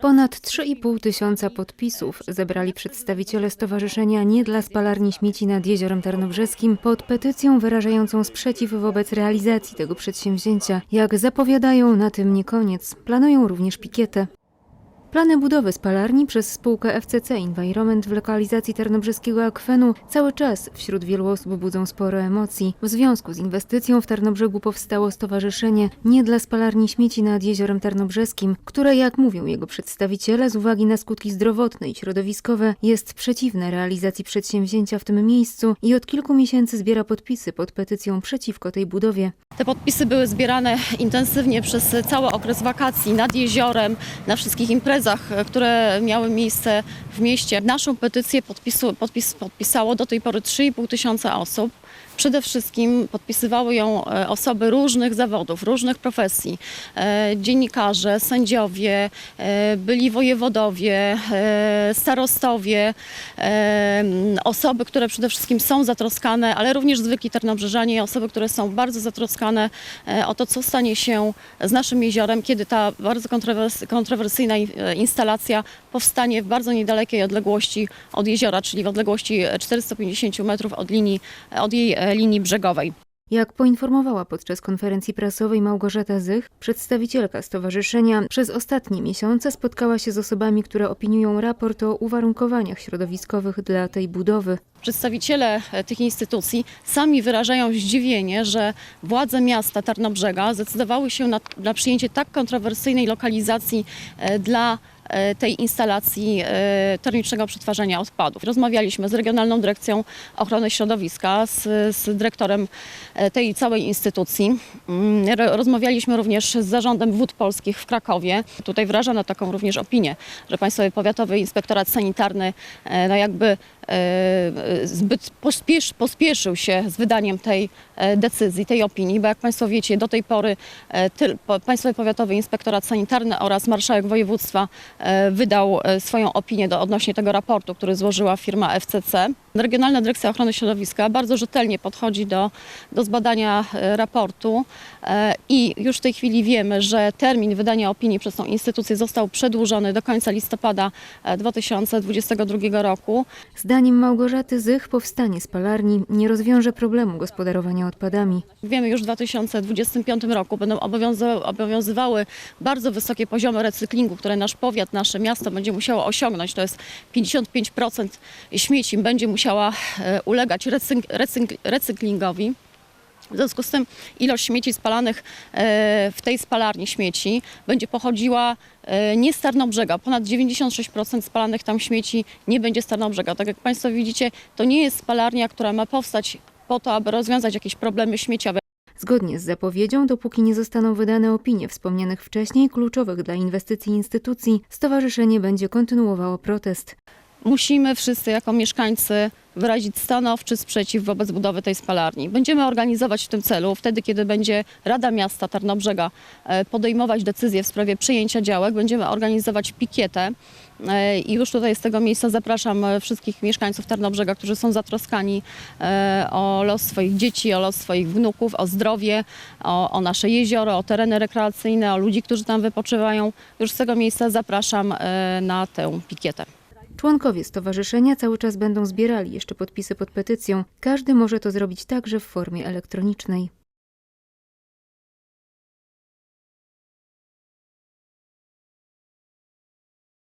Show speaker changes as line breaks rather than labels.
Ponad 3,5 tysiąca podpisów zebrali przedstawiciele Stowarzyszenia Nie dla Spalarni Śmieci nad Jeziorem Tarnobrzeskim pod petycją wyrażającą sprzeciw wobec realizacji tego przedsięwzięcia. Jak zapowiadają, na tym nie koniec. Planują również pikietę. Plany budowy spalarni przez spółkę FCC Environment w lokalizacji tarnobrzeskiego akwenu cały czas wśród wielu osób budzą sporo emocji. W związku z inwestycją w Tarnobrzegu powstało stowarzyszenie Nie dla spalarni śmieci nad Jeziorem Tarnobrzeskim, które, jak mówią jego przedstawiciele, z uwagi na skutki zdrowotne i środowiskowe, jest przeciwne realizacji przedsięwzięcia w tym miejscu i od kilku miesięcy zbiera podpisy pod petycją przeciwko tej budowie.
Te podpisy były zbierane intensywnie przez cały okres wakacji nad jeziorem, na wszystkich imprezach, e, które miały miejsce w mieście. Naszą petycję podpisu, podpis, podpisało do tej pory 3,5 tysiąca osób. Przede wszystkim podpisywały ją e, osoby różnych zawodów, różnych profesji. E, Dziennikarze, sędziowie, byli wojewodowie, starostowie, osoby, które przede wszystkim są zatroskane, ale również zwykli tarnobrzeżanie, osoby, które są bardzo zatroskane o to, co stanie się z naszym jeziorem, kiedy ta bardzo kontrowers- kontrowersyjna instalacja powstanie w bardzo niedalekiej odległości od jeziora, czyli w odległości e, 450 metrów od, linii, od jej e, linii brzegowej.
Jak poinformowała podczas konferencji prasowej Małgorzata Zych, przedstawicielka stowarzyszenia przez ostatnie miesiące spotkała się z osobami, które opiniują raport o uwarunkowaniach środowiskowych dla tej budowy.
Przedstawiciele e, tych instytucji sami wyrażają zdziwienie, że władze miasta Tarnobrzega zdecydowały się na, na przyjęcie tak kontrowersyjnej lokalizacji e, dla tej instalacji e, termicznego przetwarzania odpadów. Rozmawialiśmy z Regionalną Dyrekcją Ochrony Środowiska, z, z dyrektorem e, tej całej instytucji. Mm, ro- Rozmawialiśmy również z Zarządem Wód Polskich w Krakowie. Tutaj wyrażano taką również opinię, że Państwowy Powiatowy Inspektorat Sanitarny e, no jakby e, zbyt pospiesz, pospieszył się z wydaniem tej e, decyzji, tej opinii, bo jak Państwo wiecie, do tej pory e, Państwowy Powiatowy Inspektorat Sanitarny oraz Marszałek Województwa e, wydał e, swoją opinię do, odnośnie tego raportu, który złożyła firma FCC. Regionalna Dyrekcja Ochrony Środowiska bardzo rzetelnie podchodzi do, do zbadania e, raportu e, i już w tej chwili wiemy, że termin wydania opinii przez tą instytucję został przedłużony do końca listopada e, 2022 roku.
Zdaniem Małgorzaty Zych powstanie spalarni nie rozwiąże problemu gospodarowania odpadami.
Wiemy już w 2025 roku będą obowiązy- obowiązywały bardzo wysokie poziomy recyklingu, które nasz powiat, nasze miasto będzie musiało osiągnąć. To jest 55% śmieci będzie musiała e, ulegać recyk- recyk- recyklingowi. W związku z tym ilość śmieci spalanych e, w tej spalarni śmieci będzie pochodziła e, nie z Tarnobrzega. Ponad 96% spalanych tam śmieci nie będzie z Tarnobrzega. Tak jak Państwo widzicie, to nie jest spalarnia, która ma powstać po to, aby rozwiązać jakieś problemy śmieciowe.
Zgodnie z zapowiedzią, dopóki nie zostaną wydane opinie wspomnianych wcześniej, kluczowych dla inwestycji instytucji, stowarzyszenie będzie kontynuowało protest.
Musimy wszyscy jako mieszkańcy wyrazić stanowczy sprzeciw wobec budowy tej spalarni. Będziemy organizować w tym celu, wtedy kiedy będzie Rada Miasta Tarnobrzega e, podejmować decyzje w sprawie przejęcia działek, będziemy organizować pikietę E, i już tutaj z tego miejsca zapraszam e, wszystkich mieszkańców Tarnobrzega, którzy są zatroskani o los swoich dzieci, o los swoich wnuków, o zdrowie, o, o nasze jezioro, o tereny rekreacyjne, o ludzi, którzy tam wypoczywają. Już z tego miejsca zapraszam na tę pikietę.
Członkowie stowarzyszenia cały czas będą zbierali jeszcze podpisy pod petycją. Każdy może to zrobić także w formie elektronicznej.